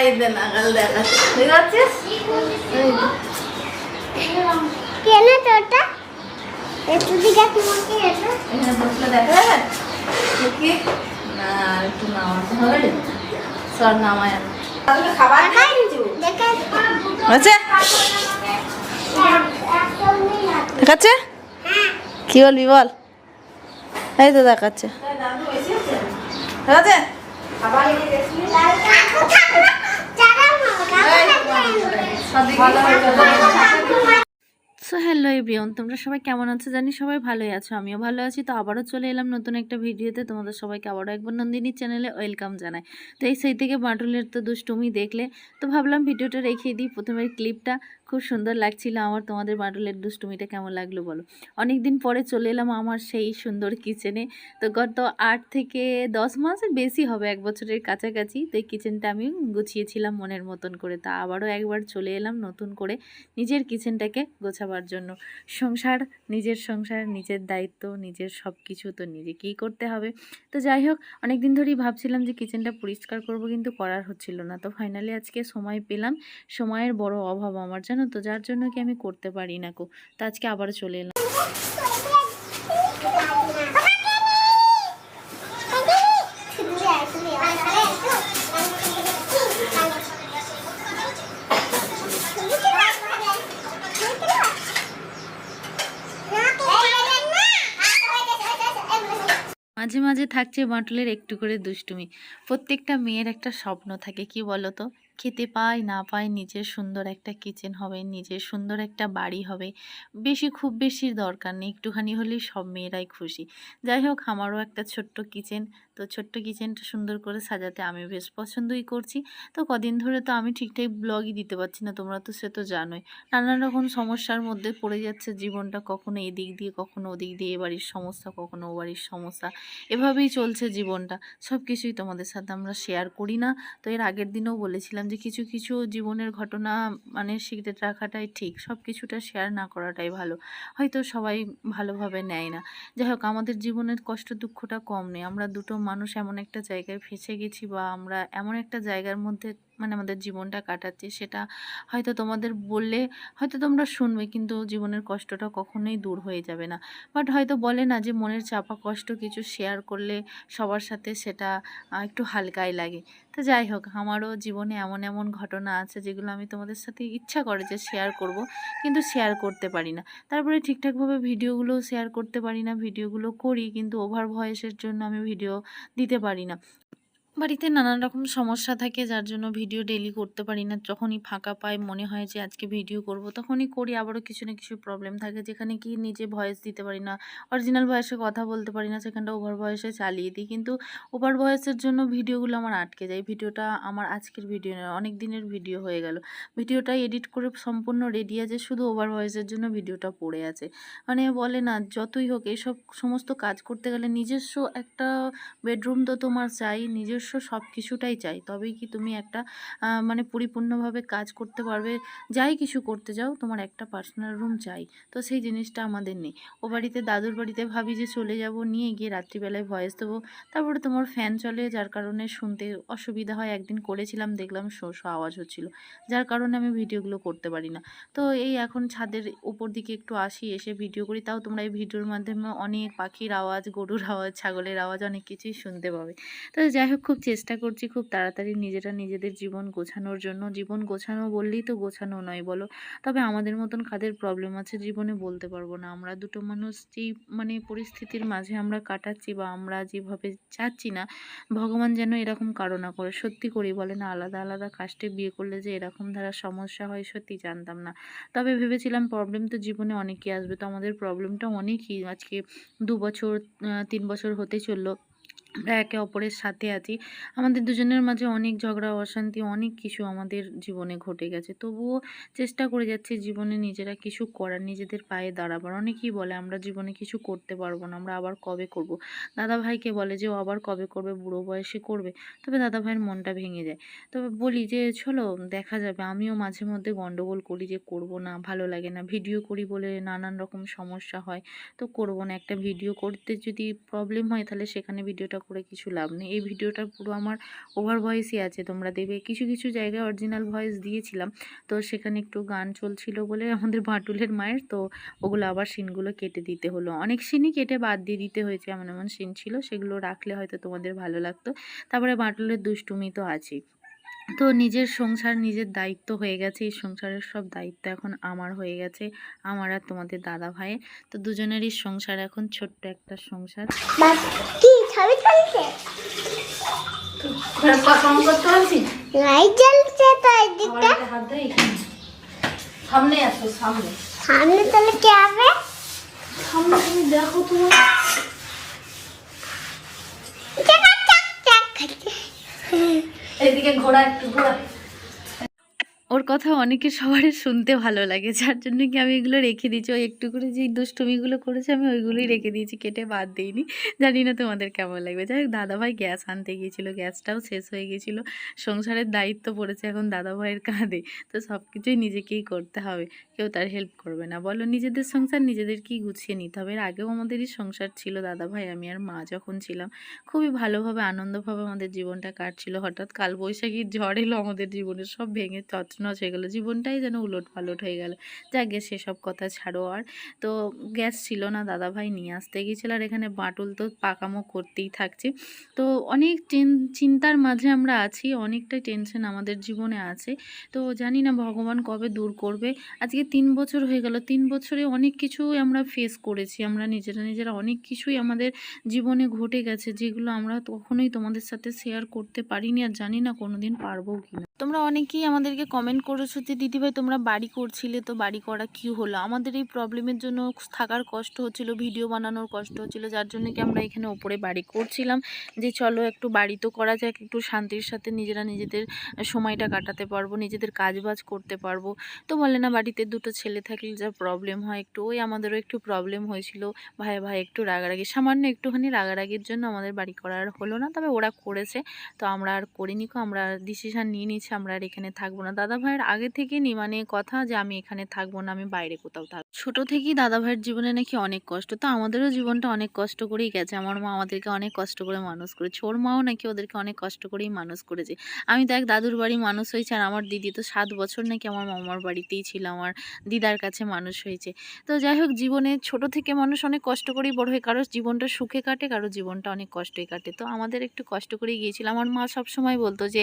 এই দে নাগাল দেখাচ্ছি ঠিক আছে? এই যে। কেন তোটা একটু দিকে তোমাকে এটা? এখানে বসলে দেখা যাবে? দেখি। না আর একটু নামাতে হবে। রে সর নামায় আনো। তাহলে খাবার খাই কিছু দেখাচ্ছে কি বলবি বল? এই তো দেখাচ্ছে। দেখাচ্ছে হ্যালো এভরিওন তোমরা সবাই কেমন আছো? জানি সবাই ভালোই আছো, আমিও ভালো আছি। তো আবারও চলে এলাম নতুন একটা ভিডিওতে। তোমাদের সবাইকে আবারও একবার নন্দিনী চ্যানেলে ওয়েলকাম জানাই। তো এই সেই থেকে বাটুলের তো দুষ্টুমি দেখলে, তো ভাবলাম ভিডিওটা রেখে দিই, প্রথমের ক্লিপটা। খুব সুন্দর লাগছিল আমার তোমাদের বাটুলের দুষ্টুমিটা কেমন লাগল বলো। অনেক দিন পরে চলে এলাম আমার সেই সুন্দর কিচেনে তো গত আট থেকে দশ মাসের বেশি হবে, এক বছরের কাছাকাছি। তো এই কিচেনটা আমি গুছিয়েছিলাম মনের মতন করে। তা আবারও একবার চলে এলাম নতুন করে নিজের কিচেনটাকে গোছাবার জন্য। সংসার নিজের সংসার, নিজের দায়িত্ব, নিজের সব কিছু তো নিজেকেই করতে হবে। তো যাই হোক অনেক দিন ধরেই ভাবছিলাম যে কিচেনটা পরিষ্কার করব কিন্তু করার হচ্ছিল না। তো ফাইনালি আজকে সময় পেলাম। সময়ের বড় অভাব আমার জানো তো? যার জন্য কি আমি করতে পারি না কো তো আজকে আবার চলে এলাম। মাঝে মাঝে থাকছে বাঁটুলের একটু করে দুষ্টুমি। প্রত্যেকটা মেয়ের একটা স্বপ্ন থাকে, কি বলো তো? খেতে পায়, না পায় নিজের সুন্দর একটা কিচেন হবে, নিজের সুন্দর একটা বাড়ি হবে, বেশি খুব বেশির দরকার নেই। একটুখানি হলেই সব মেয়েরাই খুশি। যাই হোক, আমারও একটা ছোট্ট কিচেন তো ছোট্ট কিচেনটা সুন্দর করে সাজাতে আমি বেশ পছন্দই করছি। তো কদিন ধরে তো আমি ঠিকঠাক ব্লগই দিতে পারছি না, তোমরা তো সে তো জানোই। নানান রকম সমস্যার মধ্যে পড়ে যাচ্ছে জীবনটা, কখনো এদিক দিয়ে, কখনো ওদিক দিয়ে, এ বাড়ির সমস্যা, কখনো ও বাড়ির সমস্যা। এভাবেই চলছে জীবনটা। সব কিছুই তোমাদের সাথে আমরা শেয়ার করি না। তো এর আগের দিনেও বলেছিলাম যে কিছু কিছু জীবনের ঘটনা মানে সিক্রেট রাখাটাই ঠিক সব কিছুটা শেয়ার না করাটাই ভালো। হয়তো সবাই ভালোভাবে নেয় না। যাই হোক, আমাদের জীবনের কষ্ট দুঃখটা কম নেই। আমরা দুটো মানুষ এমন একটা জায়গায় ফেঁসে গেছি বা আমরা এমন একটা জায়গার মধ্যে মানে আমাদের জীবনটা কাটাচ্ছি, সেটা হয়তো তোমাদের বললে হয়তো তোমরা শুনবে কিন্তু জীবনের কষ্টটা কখনোই দূর হয়ে যাবে না। বাট হয়তো বলে না যে মনের চাপা কষ্ট কিছু শেয়ার করলে সবার সাথে সেটা একটু হালকাই লাগে। তো যাই হোক, আমারও জীবনে এমন এমন ঘটনা আছে যেগুলো আমি তোমাদের সাথে ইচ্ছা করে যে শেয়ার করব, কিন্তু শেয়ার করতে পারি না। তারপরে ঠিকঠাকভাবে ভিডিওগুলো শেয়ার করতে পারি না, ভিডিওগুলো করি কিন্তু ওভার ভয়েসের জন্য আমি ভিডিও দিতে পারি না। বাড়িতে নানান রকম সমস্যা থাকে, যার জন্য ভিডিও ডেলি করতে পারি না। যখনই ফাঁকা পাই, মনে হয় যে আজকে ভিডিও করব, তখনই করি। আবারও কিছু না কিছু প্রবলেম থাকে, যেখানে কি নিজে ভয়েস দিতে পারি না। অরিজিনাল ভয়েসে কথা বলতে পারি না, সেখানটা ওভার ভয়েসে চালিয়ে দিই। কিন্তু ওভার ভয়েসের জন্য ভিডিওগুলো আমার আটকে যায়। ভিডিওটা আমার আজকের ভিডিও নয়, অনেক দিনের ভিডিও হয়ে গেল। ভিডিওটা এডিট করে সম্পূর্ণ রেডি আছে, শুধু ওভার ভয়েসের জন্য ভিডিওটা পড়ে আছে। মানে বলে না, যতই হোক এইসব সমস্ত কাজ করতে গেলে নিজস্ব একটা বেডরুম তো তোমার চাই, নিজস্ব সব কিছুটাই চাই। তবেই কি তুমি একটা মানে পরিপূর্ণভাবে কাজ করতে পারবে। যাই কিছু করতে যাও, তোমার একটা পার্সোনাল রুম চাই। তো সেই জিনিসটা আমাদের নেই। ও বাড়িতে, দাদুর বাড়িতে ভাবি যে চলে যাব, নিয়ে গিয়ে রাত্রিবেলায় ভয়েস দেবো। তারপরে তোমার ফ্যান চলে, যার কারণে শুনতে অসুবিধা হয়। একদিন করেছিলাম, দেখলাম শো শো আওয়াজ হচ্ছিল। যার কারণে আমি ভিডিওগুলো করতে পারি না। তো এই এখন ছাদের উপর দিকে একটু আসি, এসে ভিডিও করি। তাও তোমরা এই ভিডিওর মাধ্যমে অনেক পাখির আওয়াজ, গরুর আওয়াজ, ছাগলের আওয়াজ, অনেক কিছুই শুনতে পাবে। তো যাই হোক, খুব চেষ্টা করছি খুব তাড়াতাড়ি নিজেরা নিজেদের জীবন গোছানোর জন্য। জীবন গোছানো বললেই তো গোছানো নয় বলো। তবে আমাদের মতন কাদের প্রবলেম আছে জীবনে বলতে পারব না। আমরা দুটো মানুষ যেই মানে পরিস্থিতির মাঝে আমরা কাটাচ্ছি বা আমরা যেভাবে চাচ্ছি না, ভগবান যেন এরকম কারও না করে। সত্যি করি বলে না আলাদা আলাদা কাস্টে বিয়ে করলে যে এরকম ধারা সমস্যা হয় সত্যি জানতাম না। তবে ভেবেছিলাম প্রবলেম তো জীবনে অনেকই আসবে। তো আমাদের প্রবলেমটা অনেকই। আজকে দু বছর তিন বছর হতে চলল। আমরা একে অপরের সাথে আছি। আমাদের দুজনের মাঝে অনেক ঝগড়া, অশান্তি, অনেক কিছু আমাদের জীবনে ঘটে গেছে। তবুও চেষ্টা করে যাচ্ছি জীবনে নিজেরা কিছু করার, নিজেদের পায়ে দাঁড়াবার। অনেকেই বলে, আমরা জীবনে কিছু করতে পারব না, আমরা আবার কবে করব? দাদা ভাইকে বলে যে, ও আবার কবে করবে? বুড়ো বয়সে করবে? তবে দাদা ভাইয়ের মনটা ভেঙে যায়। তবে বলি যে, চলো, দেখা যাবে। আমিও মাঝে মধ্যে গন্ডগোল করি যে, করব না, ভালো লাগে না। ভিডিও করি বলে নানান রকম সমস্যা হয়। তো করব না। একটা ভিডিও করতে যদি প্রবলেম হয়, তাহলে সেখানে ভিডিওটা করে কিছু লাভ নেই। এই ভিডিওটা পুরো আমার ওভার ভয়েসই আছে, তোমরা দেবে কিছু কিছু জায়গায় অরিজিনাল ভয়েস দিয়েছিলাম, তো সেখানে একটু গান চলছিল বলে আমাদের ভাটুলের মায়ের, তো ওগুলো আবার সিনগুলো কেটে দিতে হলো। অনেক সিনই কেটে বাদ দিয়ে দিতে হয়েছে, এমন এমন সিন ছিল, সেগুলো রাখলে হয়তো তোমাদের ভালো লাগতো। তারপরে বাঁটুলের দুষ্টুমি তো আছেই। তো নিজের সংসার নিজের দায়িত্ব হয়ে গেছে। এই সংসারের সব দায়িত্ব এখন আমার হয়ে গেছে আমার আর তোমাদের দাদা ভাইয়ের। তো দুজনেরই সংসার এখন ছোট্ট একটা সংসার। কি? ছবি চলছে লাইট জ্বলছে তো এদিকটা সামনে আসো সামনে। সামনে তাহলে কে হবে সামনে তুমি দেখো তোমার। এদিকে ঘোড়া একটু ঘোড়া। ওর কথা অনেকে সবারই শুনতে ভালো লাগে, যার জন্য কি আমি এগুলো রেখে দিয়েছি। ওই একটু করে যেই দুষ্টুমিগুলো করেছে, আমি ওইগুলোই রেখে দিয়েছি, কেটে বাদ দিইনি। জানি না তোমাদের কেমন লাগবে। যাই হোক, দাদাভাই গ্যাস আনতে গিয়েছিল, গ্যাসটাও শেষ হয়ে গিয়েছিল। সংসারের দায়িত্ব পড়েছে এখন দাদাভাইয়ের কাঁধে, তো সব কিছুই নিজেকেই করতে হবে। কেউ তার হেল্প করবে না। বলো, নিজেদের সংসার নিজেদেরকেই গুছিয়ে নিতে হবে। এর আগেও আমাদেরই সংসার ছিল, দাদাভাই, আমি আর মা যখন ছিলাম, খুবই ভালোভাবে, আনন্দভাবে আমাদের জীবনটা কাটছিল। হঠাৎ কালবৈশাখীর ঝড় এলো, আমাদের জীবনে সব ভেঙে তছনছ হয়ে গেলো, জীবনটাই যেন উলট পালট হয়ে গেল। যাকে সেসব কথা ছাড়ো আর। তো গ্যাস ছিল না, দাদাভাই নিয়ে আসতে গিয়েছিল আর এখানে বাটুল তো পাকামো করতেই থাকছে। তো অনেক চিন্তার মাঝে আমরা আছি অনেকটাই টেনশন আমাদের জীবনে আছে। তো জানি না ভগবান কবে দূর করবে। আজকে তিন বছর হয়ে গেল, তিন বছরে অনেক কিছুই আমরা ফেস করেছি। আমরা নিজেরা নিজেরা অনেক কিছুই আমাদের জীবনে ঘটে গেছে, যেগুলো আমরা কখনোই তোমাদের সাথে শেয়ার করতে পারিনি আর জানি না কোনোদিন পারব কিনা। তোমরা অনেকেই আমাদেরকে কমেন্ট করেছ যে, দিদিভাই, তোমরা বাড়ি করছিলে, তো বাড়ি করা কি হলো? আমাদের এই প্রবলেমের জন্য থাকার কষ্ট হচ্ছিল ভিডিও বানানোর কষ্ট হচ্ছিল, যার জন্য কি আমরা এখানে ওপরে বাড়ি করছিলাম। যে, চলো একটু বাড়ি তো করা যাক, একটু শান্তির সাথে নিজেরা নিজেদের সময়টা কাটাতে পারব, নিজেদের কাজবাজ করতে পারব। তো বলে, না, বাড়িতে দুটো ছেলে থাকলে যা প্রবলেম হয় একটু। ওই আমাদেরও একটু প্রবলেম হয়েছিল। ভাই ভাই, একটু রাগারাগি। সামান্য একটুখানি রাগারাগির জন্য আমাদের বাড়ি করা আর হলো না, তবে ওরা করেছে। তো আমরা আর করিনি কো, আমরা ডিসিশান নিয়ে নিয়েছি। আমরা আর এখানে থাকব না। দাদা ভাইয়ের আগে থেকে নি মানে কথা যে আমি এখানে থাকব না, আমি বাইরে কোথাও থাকব ছোট থেকেই দাদা ভাইয়ের জীবনে নাকি অনেক কষ্ট, তো আমাদেরও জীবনটা অনেক কষ্ট করেই গেছে। আমার মা আমাদেরকে অনেক কষ্ট করে মানুষ করেছে, ওর মাও নাকি ওদেরকে অনেক কষ্ট করেই মানুষ করেছে। আমি তো এক দাদুর বাড়ি মানুষ হয়েছে আর আমার দিদি তো সাত বছর নাকি আমার মামার বাড়িতেই ছিল, আমার দিদার কাছে মানুষ হয়েছে। তো যাই হোক, জীবনে ছোট থেকে মানুষ অনেক কষ্ট করেই বড় হয়, কারোর জীবনটা সুখে কাটে, কারোর জীবনটা অনেক কষ্টই কাটে। তো আমাদের একটু কষ্ট করেই গিয়েছিল আমার মা সব সময় বলতো যে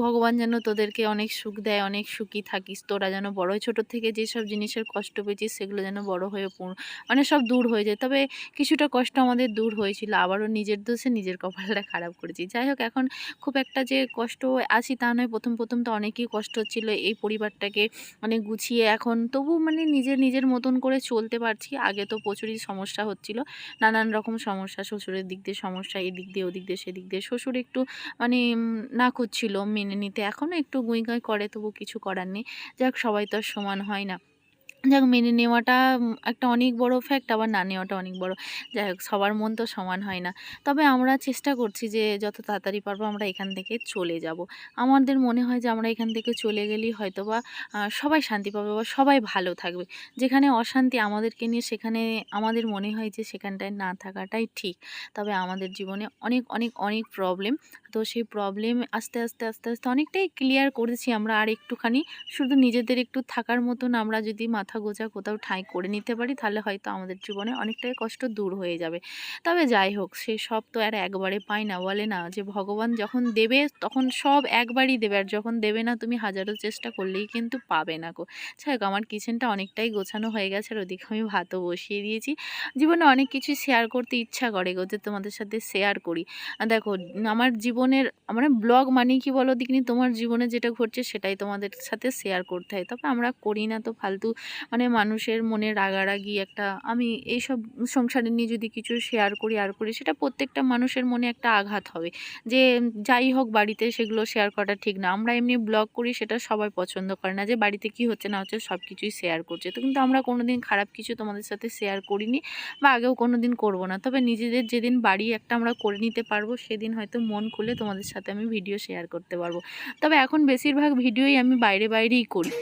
ভগবান যেন তোদেরকে অনেক সুখ দেয়, অনেক সুখী থাকিস। তোরা যেন বড় ছোট থেকে যেসব জিনিসের কষ্ট পেয়েছিস, সেগুলো যেন বড় হয়ে মানে সব দূর হয়ে যায়। তবে কিছুটা কষ্ট আমাদের দূর হয়েছিল, আবারও নিজের দোষে নিজের কপালটা খারাপ করেছি। যাই হোক, এখন খুব একটা যে কষ্ট আছি তা নয়, প্রথম প্রথম তো অনেকই কষ্ট হচ্ছিল এই পরিবারটাকে মানে গুছিয়ে এখন তবু মানে নিজের নিজের মতন করে চলতে পারছি। আগে তো প্রচুরই সমস্যা হচ্ছিল, নানান রকম সমস্যা, শ্বশুরের দিক দিয়ে সমস্যা, এদিক দিয়ে, ওদিক দিয়ে, সেদিক দিয়ে। শ্বশুর একটু মানে না করছিল মেনে নিতে এখনও একটু গুঁই গাঁই করে তবু কিছু করার নেই। যাক, সবাই তো সমান হয় না। যাক, মেনে নেওয়াটা একটা অনেক বড় ফ্যাক্ট আবার না নেওয়াটা অনেক বড়। যাই হোক, সবার মন তো সমান হয় না। তবে আমরা চেষ্টা করছি যে, যত তাড়াতাড়ি পারব আমরা এখান থেকে চলে যাব। আমাদের মনে হয় যে, আমরা এখান থেকে চলে গেলেই হয়তো বা সবাই শান্তি পাবে বা সবাই ভালো থাকবে। যেখানে অশান্তি আমাদেরকে নিয়ে, সেখানে আমাদের মনে হয় যে, সেখানটায় না থাকাটাই ঠিক। তবে আমাদের জীবনে অনেক অনেক অনেক প্রবলেম তো সেই প্রবলেম আস্তে আস্তে আস্তে আস্তে অনেকটাই ক্লিয়ার করেছি আমরা। আর একটুখানি শুধু নিজেদের একটু থাকার মতন আমরা যদি মাথা গোজা কোথাও ঠাঁই করে নিতে পারি, তাহলে হয়তো আমাদের জীবনে অনেকটাই কষ্ট দূর হয়ে যাবে। তবে যাই হোক, সে সব তো আর একবারে পাই না, বলে না যে ভগবান যখন দেবে তখন সব একবারই দেবে, আর যখন দেবে না তুমি হাজারো চেষ্টা করলেই কিন্তু পাবে না গো। যাই হোক, আমার কিচেনটা অনেকটাই গোছানো হয়ে গেছে, আর ওদিকে আমি ভাতও বসিয়ে দিয়েছি। জীবনে অনেক কিছু শেয়ার করতে ইচ্ছা করে গো, যে তোমাদের সাথে শেয়ার করি। দেখো, আমার জীবনের মানে ব্লগ মানে কি বলো দিকিনি? তোমার জীবনে যেটা ঘটছে সেটাই তোমাদের সাথে শেয়ার করতে হয়। তবে আমরা করি না তো ফালতু মানে মানুষের মনে রাগারাগি একটা, আমি এইসব সংসারে নিয়ে যদি কিছু শেয়ার করি, আর করি, সেটা প্রত্যেকটা মানুষের মনে একটা আঘাত হবে। যে যাই হোক বাড়িতে সেগুলো শেয়ার করাটা ঠিক না। আমরা এমনি ব্লগ করি, সেটা সবাই পছন্দ করে না যে বাড়িতে কি হচ্ছে না হচ্ছে সব কিছুই শেয়ার করছে। তো কিন্তু আমরা কোনো দিন খারাপ কিছু তোমাদের সাথে শেয়ার করিনি বা আগেও কোনো দিন করব না। তবে নিজেদের যেদিন বাড়ি একটা আমরা করে নিতে পারব, সেদিন হয়তো মন খুলে তোমাদের সাথে আমি ভিডিও শেয়ার করতে পারব। তবে এখন বেশিরভাগ ভিডিওই আমি বাইরে বাইরেই করি।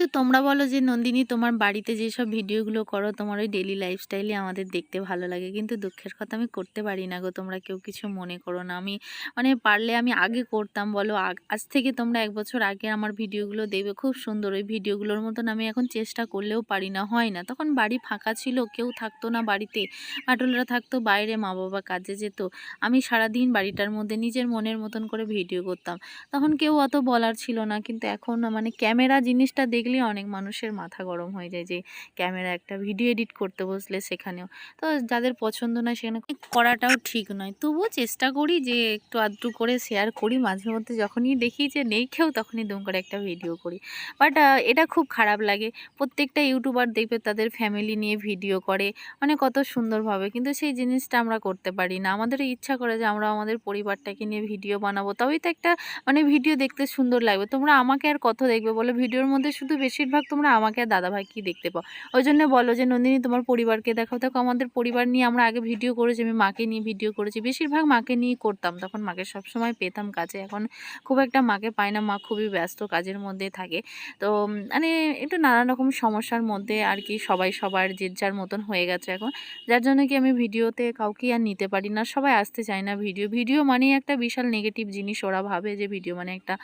কিন্তু তোমরা বলো যে নন্দিনী, তোমার বাড়িতে যেসব ভিডিওগুলো করো, তোমার ওই ডেলি লাইফস্টাইলে আমাদের দেখতে ভালো লাগে। কিন্তু দুঃখের কথা আমি করতে পারি না গো, তোমরা কেউ কিছু মনে করো না। আমি মানে পারলে আমি আগে করতাম, বলো আজ থেকে তোমরা এক বছর আগে আমার ভিডিওগুলো দেবে খুব সুন্দর। ওই ভিডিওগুলোর মতন আমি এখন চেষ্টা করলেও পারি না, হয় না। তখন বাড়ি ফাঁকা ছিল, কেউ থাকতো না বাড়িতে। আটলরা থাকতো বাইরে মা বাবা কাজে যেত। আমি সারাদিন বাড়িটার মধ্যে নিজের মনের মতন করে ভিডিও করতাম। তখন কেউ অত বলার ছিল না, কিন্তু এখন মানে ক্যামেরা জিনিসটা দেখলে অনেক মানুষের মাথা গরম হয়ে যায় যে ক্যামেরা একটা ভিডিও এডিট করতে বসলে সেখানেও। তো যাদের পছন্দ নয় সেখানে করাটাও ঠিক নয়। তবুও চেষ্টা করি যে একটু আধটু করে শেয়ার করি। মাঝে মধ্যে যখনই দেখি যে নেই কেউ, তখনই দুম করে একটা ভিডিও করি। বাট এটা খুব খারাপ লাগে। প্রত্যেকটা ইউটিউবার দেখবে তাদের ফ্যামিলি নিয়ে ভিডিও করে মানে কত সুন্দরভাবে। কিন্তু সেই জিনিসটা আমরা করতে পারি না। আমাদের ইচ্ছা করে যে আমরা আমাদের পরিবারটাকে নিয়ে ভিডিও বানাবো। তবেই তো একটা মানে ভিডিও দেখতে সুন্দর লাগবে। তোমরা আমাকে আর কত দেখবে বলো? ভিডিওর মধ্যে শুধু বেশিরভাগ তোমরা আমাকে আর দাদাভাই কি দেখতে পাও। ওই জন্য বলো যে, নন্দিনী, তোমার পরিবারকে দেখাও। দেখো, আমাদের পরিবার নিয়ে আমরা আগে ভিডিও করেছি, আমি মাকে নিয়ে ভিডিও করেছি। বেশিরভাগ মাকে নিয়ে করতাম। তখন মাকে সবসময় পেতাম কাছে এখন খুব একটা মাকে পাই না। মা খুবই ব্যস্ত কাজের মধ্যে থাকে। তো মানে একটু নানান রকম সমস্যার মধ্যে আর কি সবাই সবার যে যার মতন হয়ে গেছে এখন। যার জন্য কি আমি ভিডিওতে কাউকে আর নিতে পারি না। সবাই আসতে চায় না ভিডিও ভিডিও মানেই একটা বিশাল নেগেটিভ জিনিস ওরা ভাবে যে ভিডিও মানে একটা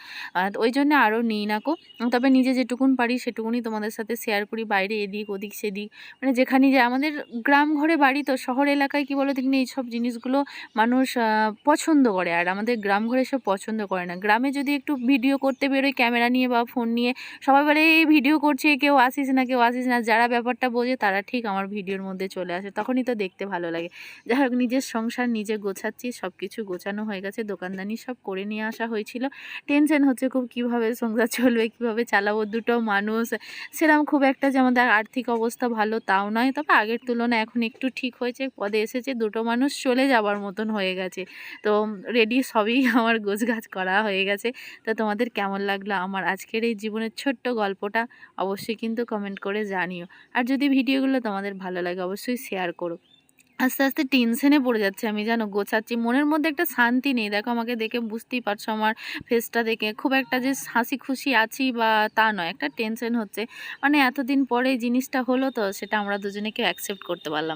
ওই জন্য আরও নিই না কো। তবে নিজে যেটুকুন পারি সেটুকুনি তোমাদের সাথে শেয়ার করি, বাইরে এদিক ওদিক সেদিক। মানে যেখানে যে আমাদের গ্রাম ঘরে বাড়ি তো, শহর এলাকায় কি বলো দেখি এইসব জিনিসগুলো মানুষ পছন্দ করে। আর আমাদের গ্রাম ঘরে সব পছন্দ করে না। গ্রামে যদি একটু ভিডিও করতে বেরোয় ক্যামেরা নিয়ে বা ফোন নিয়ে, সবাই বলে, এই ভিডিও করছে, কেউ আসিস না, কেউ আসিস না। যারা ব্যাপারটা বোঝে, তারা ঠিক আমার ভিডিওর মধ্যে চলে আসে। তখনই তো দেখতে ভালো লাগে। যাই হোক, নিজের সংসার নিজে গোছাচ্ছি সব কিছু গোছানো হয়ে গেছে, দোকানদানি সব করে নিয়ে আসা হয়েছিল। টেনশন হচ্ছে খুব, কীভাবে সংসার চলবে, কীভাবে চালাবো, দুটো মানুষ সেরকম খুব একটা যে আমাদের আর্থিক অবস্থা ভালো তাও নয়। তবে আগের তুলনায় এখন একটু ঠিক হয়েছে, পদে এসেছে, দুটো মানুষ চলে যাবার মতন হয়ে গেছে। তো রেডি সবই আমার গোছগাছ করা হয়ে গেছে। তো তোমাদের কেমন লাগল আমার আজকের এই জীবনের ছোট্ট গল্পটা অবশ্যই কিন্তু কমেন্ট করে জানিও। আর যদি ভিডিওগুলো তোমাদের ভালো লাগে অবশ্যই শেয়ার করো। আস্তে আস্তে টেনশনে পড়ে যাচ্ছে আমি, জানো, গোছাচ্ছি। মনের মধ্যে একটা শান্তি নেই। দেখো, আমাকে দেখে বুঝতেই পারছ আমার ফেসটা দেখে। খুব একটা যে হাসি খুশি আছি বা তা নয়, একটা টেনশন হচ্ছে। মানে এতদিন পরে জিনিসটা হলো তো, সেটা আমরা দুজনেকে অ্যাকসেপ্ট করতে পারলাম।